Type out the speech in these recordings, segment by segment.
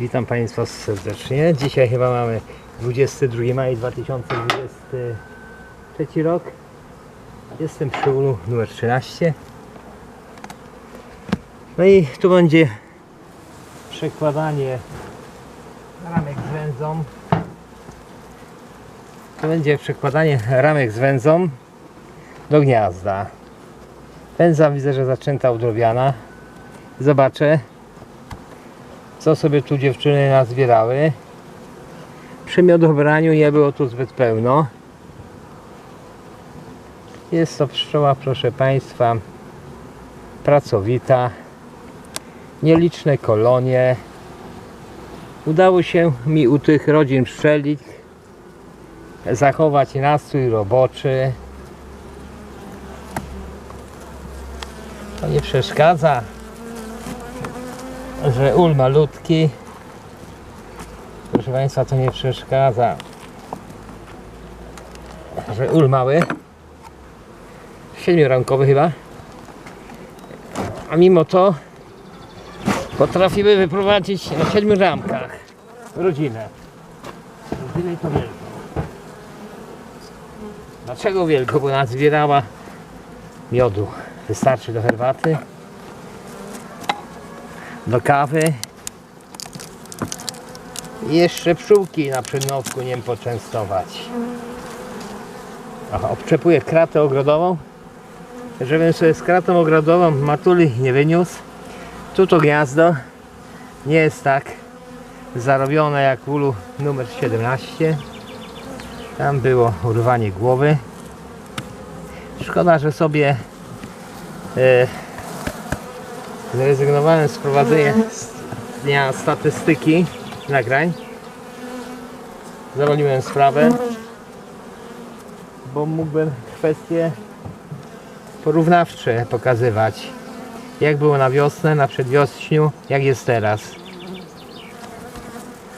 Witam Państwa serdecznie. Dzisiaj chyba mamy 22 maj 2023 rok. Jestem przy ulu numer 13. No i tu będzie przekładanie ramek z węzą. To będzie przekładanie ramek z węzą do gniazda. Węza widzę, że zaczęta udrobiana. Zobaczę, co sobie tu dziewczyny nazbierały. Przy miodobraniu nie było tu zbyt pełno. Jest to pszczoła, proszę Państwa, pracowita. Nieliczne kolonie. Udało się mi u tych rodzin pszczelich zachować nastrój roboczy. To nie przeszkadza, że ul malutki. Proszę Państwa, to nie przeszkadza, że ul mały. Siedmioramkowy chyba. A mimo to potrafimy wyprowadzić na siedmiu ramkach rodzinę. Rodzinę i to wielką. Dlaczego wielką? Bo nas zbierała miodu. Wystarczy do herbaty, do kawy i jeszcze pszczółki na przednowku nie poczęstować. Aha, obczepuję kratę ogrodową, żebym sobie z kratą ogrodową matuli nie wyniósł. Tu to gniazdo nie jest tak zarobione jak w ulu numer 17. Tam było urwanie głowy. Szkoda, że sobie e, zrezygnowałem z prowadzenia dnia statystyki nagrań. Zawaliłem sprawę, bo mógłbym kwestie porównawcze pokazywać. Jak było na wiosnę, na przedwiośniu, jak jest teraz.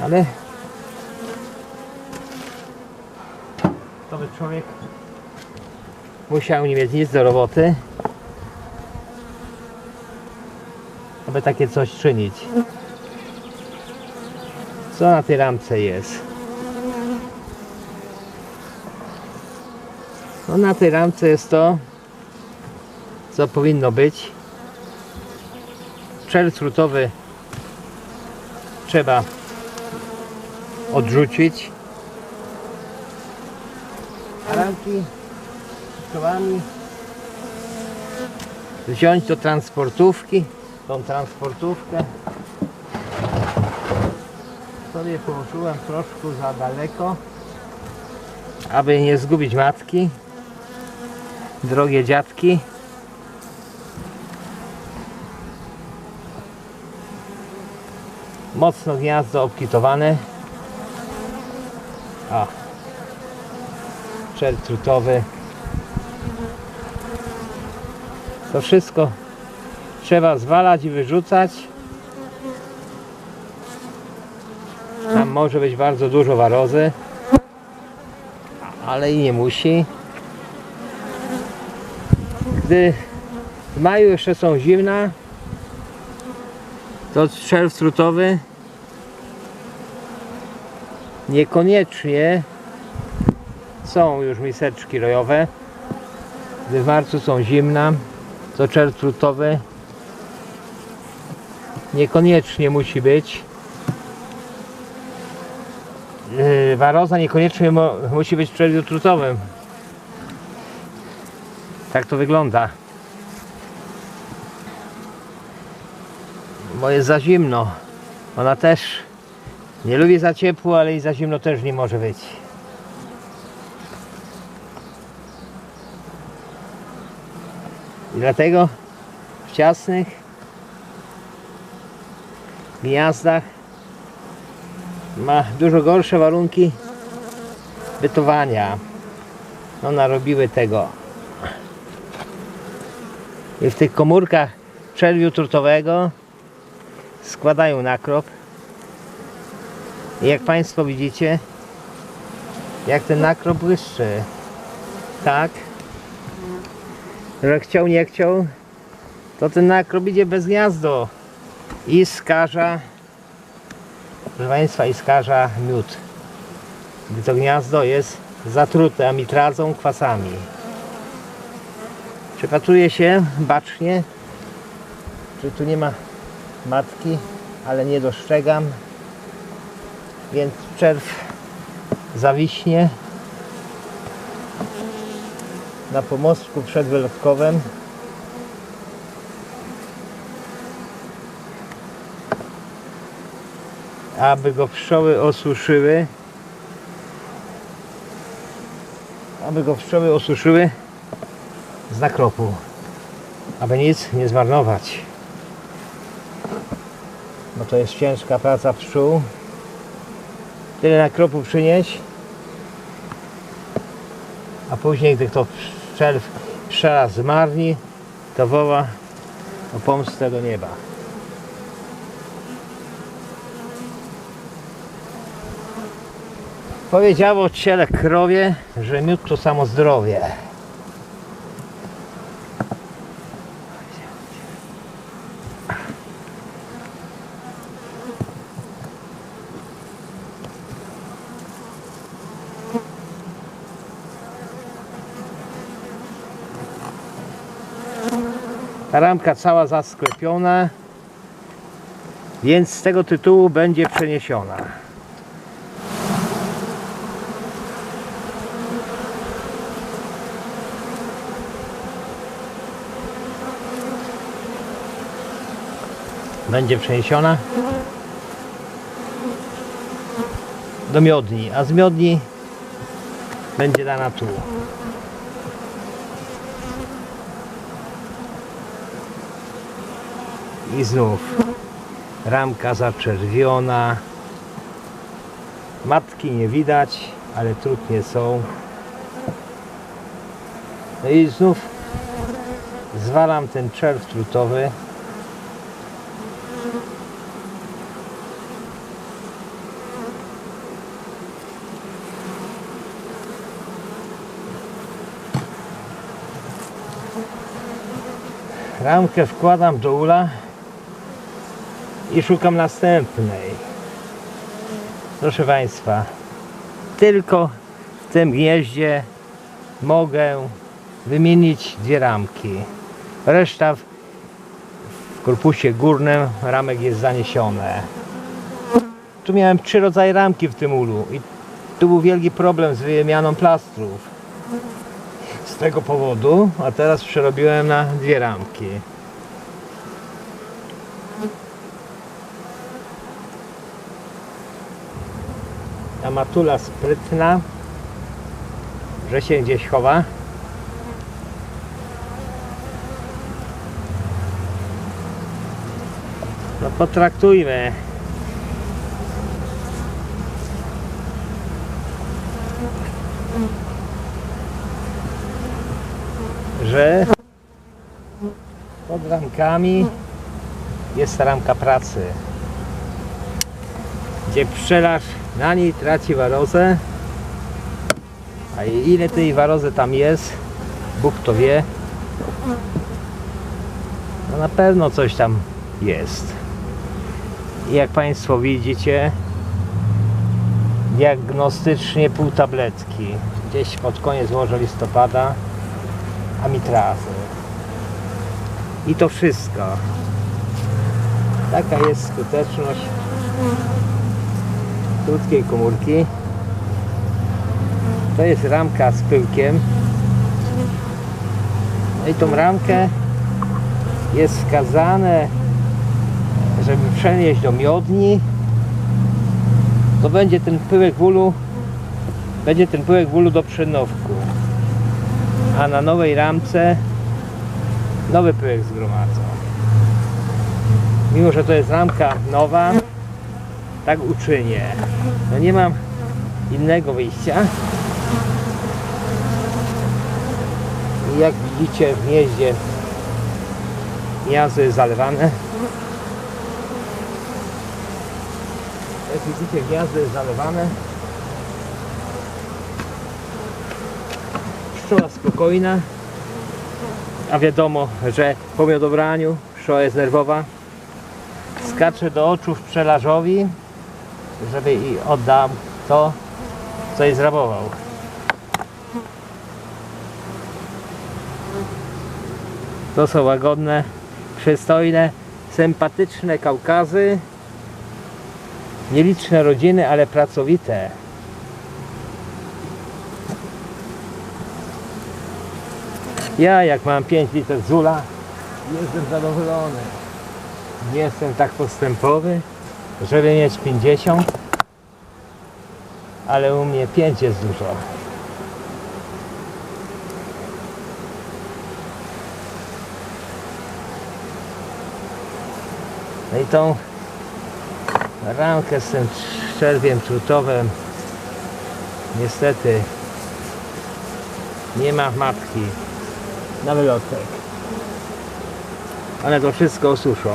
Ale to by człowiek musiał nie mieć nic do roboty, aby takie coś czynić. Co na tej ramce jest? No na tej ramce jest to, co powinno być. Czel frutowy trzeba odrzucić. Ramki pszczołami wziąć do transportówki tą transportówkę. Sobie położyłem troszkę za daleko aby nie zgubić matki. Drogie dziadki. Mocno gniazdo obkitowane. O czel trutowy. To wszystko trzeba zwalać i wyrzucać. Tam może być bardzo dużo warozy, ale i nie musi. Gdy w maju jeszcze są zimna, to strzelb strutowy niekoniecznie są już miseczki rojowe. Gdy w marcu są zimna, to czerw frutowy niekoniecznie musi być. Yy, Waroza niekoniecznie musi być w czerwiu trutowym. Tak to wygląda. Bo jest za zimno. Ona też nie lubi za ciepło, ale i za zimno też nie może być. I dlatego w ciasnych gniazdach ma dużo gorsze warunki bytowania. No narobiły tego. I w tych komórkach czerwiu trutowego składają nakrop. I jak Państwo widzicie, jak ten nakrop błyszczy. Tak, że chciał, nie chciał, to ten nakrop idzie bez gniazdo i skaża proszę Państwa, i skaża miód. Gdy to gniazdo jest zatrute amitrazą, kwasami. Przepatruję się bacznie, czy tu nie ma matki, ale nie dostrzegam. Więc czerw zawiśnie na pomostku przedwylotkowym. Aby go pszczoły osuszyły. Aby go pszczoły osuszyły z nakropu. Aby nic nie zmarnować. Bo to jest ciężka praca pszczół. Tyle nakropu przynieść. A później, gdy to pszczel pszczela zmarni, to woła o pomstę do nieba. Powiedziało ciele krowie, że miód to samo zdrowie. Ramka cała zasklepiona, więc z tego tytułu będzie przeniesiona. Będzie przeniesiona do miodni, a z miodni będzie dana tu. I znów ramka zaczerwiona. Matki nie widać, ale trudnie są. No i znów zwalam ten czerw trutowy. Ramkę wkładam do ula i szukam następnej. Proszę Państwa, tylko w tym gnieździe mogę wymienić dwie ramki. Reszta w, korpusie górnym ramek jest zaniesione. Tu miałem trzy rodzaje ramki w tym ulu i tu był wielki problem z wymianą plastrów. Tego powodu, a teraz przerobiłem na dwie ramki. Ta matula sprytna, że się gdzieś chowa. No potraktujmy. Że pod ramkami jest ramka pracy gdzie pszczelarz na niej traci warozę. A ile tej warozy tam jest Bóg to wie. No na pewno coś tam jest. I jak Państwo widzicie diagnostycznie pół tabletki gdzieś pod koniec może listopada amitrazy i to wszystko taka jest skuteczność krótkiej komórki. To jest ramka z pyłkiem. No i tą ramkę jest wskazane, żeby przenieść do miodni. To będzie ten pyłek wólu, będzie ten pyłek wólu do przenowku. A na nowej ramce nowy pyłek zgromadzą. Mimo, że to jest ramka nowa, tak uczynię. No nie mam innego wyjścia. I jak widzicie w gnieździe gniazdo jest zalewane. Jak widzicie gniazdo jest zalewane. Pszczoła spokojna. A wiadomo, że po miodobraniu pszczoła jest nerwowa. Skacze do oczu pszczelarzowi żeby i oddał to, co jej zrabował. To są łagodne, przystojne, sympatyczne Kaukazy. Nieliczne rodziny, ale pracowite. Ja jak mam 5 litrów zula, jestem zadowolony. Nie jestem tak postępowy, żeby mieć 50, ale u mnie 5 jest dużo. No i tą ramkę z tym czerwiem trutowym niestety nie ma matki na wylotek. One to wszystko osuszą.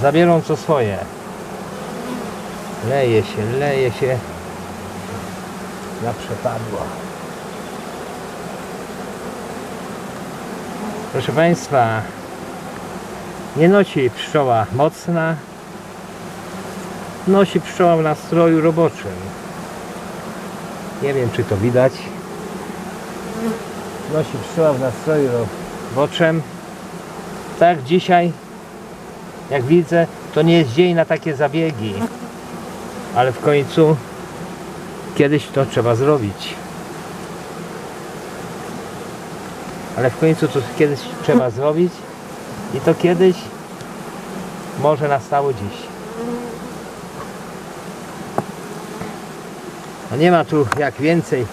Zabiorą co swoje. Leje się, leje się na przepadło. Proszę Państwa, nie nosi pszczoła mocna, nosi pszczoła w nastroju roboczym. Nie wiem, czy to widać. Nosi pszczoła w nastroju roboczym. Tak dzisiaj, jak widzę, to nie jest dzień na takie zabiegi. Ale w końcu kiedyś to trzeba zrobić. Ale w końcu to kiedyś trzeba zrobić i to kiedyś może nastało dziś. No nie ma tu jak więcej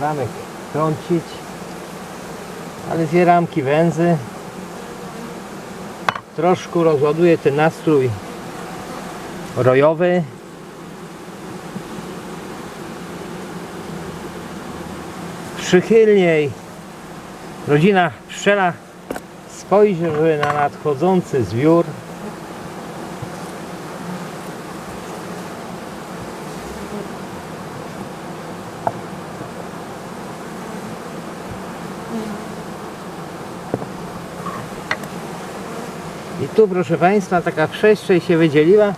ramek trącić, ale dwie ramki węzy troszkę rozładuje ten nastrój rojowy. Przychylniej rodzina pszczela spojrzy na nadchodzący zbiór. I tu proszę Państwa taka przestrzeń się wydzieliła.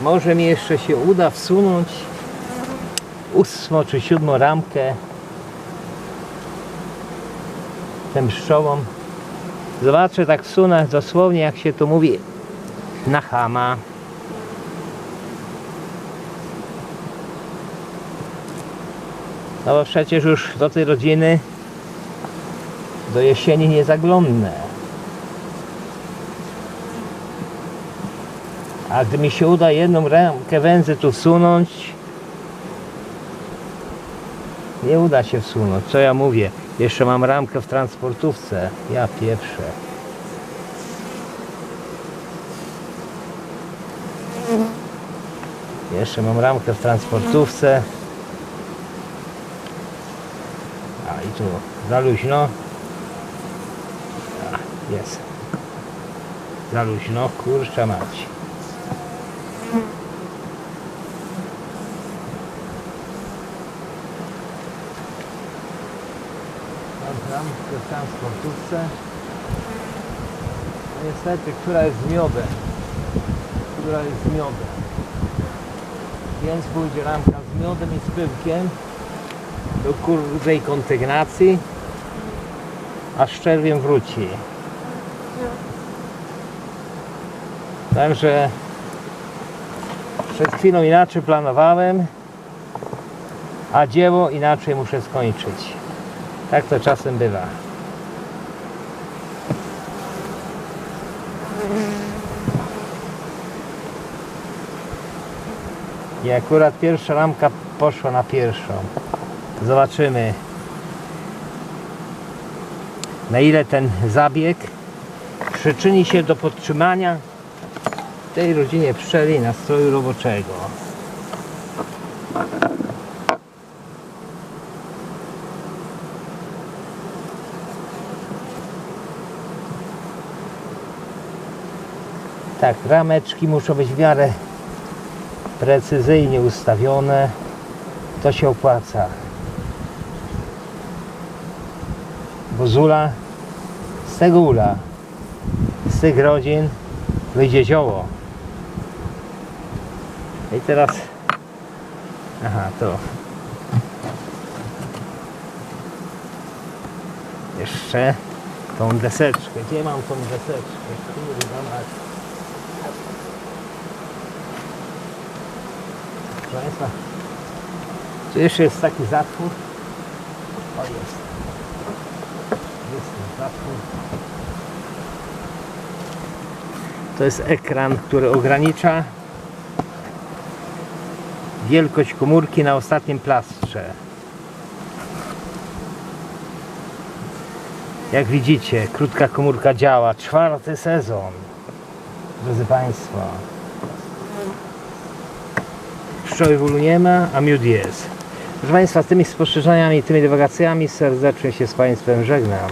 Może mi jeszcze się uda wsunąć ósmo czy siódmą ramkę tym pszczołom. Zobaczę, tak wsunę dosłownie jak się tu mówi na chama. No bo przecież już do tej rodziny do jesieni nie zaglądnę. A gdy mi się uda jedną ramkę węzy tu wsunąć, nie uda się wsunąć. Co ja mówię? Jeszcze mam ramkę w transportówce. Ja pieprzę. Jeszcze mam ramkę w transportówce. A i tu za luźno. A, jest. Za luźno, kurczę mać. Mam ramkę w transportówce. No Niestety, która jest z miodem. Która jest z miodem. Więc pójdzie ramka z miodem i z pyłkiem do kurdej kondygnacji, a z czerwiem wróci. Także przed chwilą inaczej planowałem, a dzieło inaczej muszę skończyć. Tak to czasem bywa. I akurat pierwsza ramka poszła na pierwszą. Zobaczymy na ile ten zabieg przyczyni się do podtrzymania tej rodzinie pszczeli nastroju roboczego. Tak, rameczki muszą być w miarę precyzyjnie ustawione. To się opłaca. Bo z ula, z tego ula, z tych rodzin wyjdzie zioło. I teraz... Aha, to. Jeszcze tą deseczkę. Gdzie mam tą deseczkę? Kurwa. Proszę Państwa, tu jeszcze jest taki zatwór. O jest. Jest ten zatwór. To jest ekran, który ogranicza wielkość komórki na ostatnim plastrze. Jak widzicie, krótka komórka działa. Czwarty sezon. Drodzy Państwa. Pszczoły nie ma, a miód jest. Proszę Państwa, z tymi spostrzeżeniami, tymi dywagacjami serdecznie się z Państwem żegnam.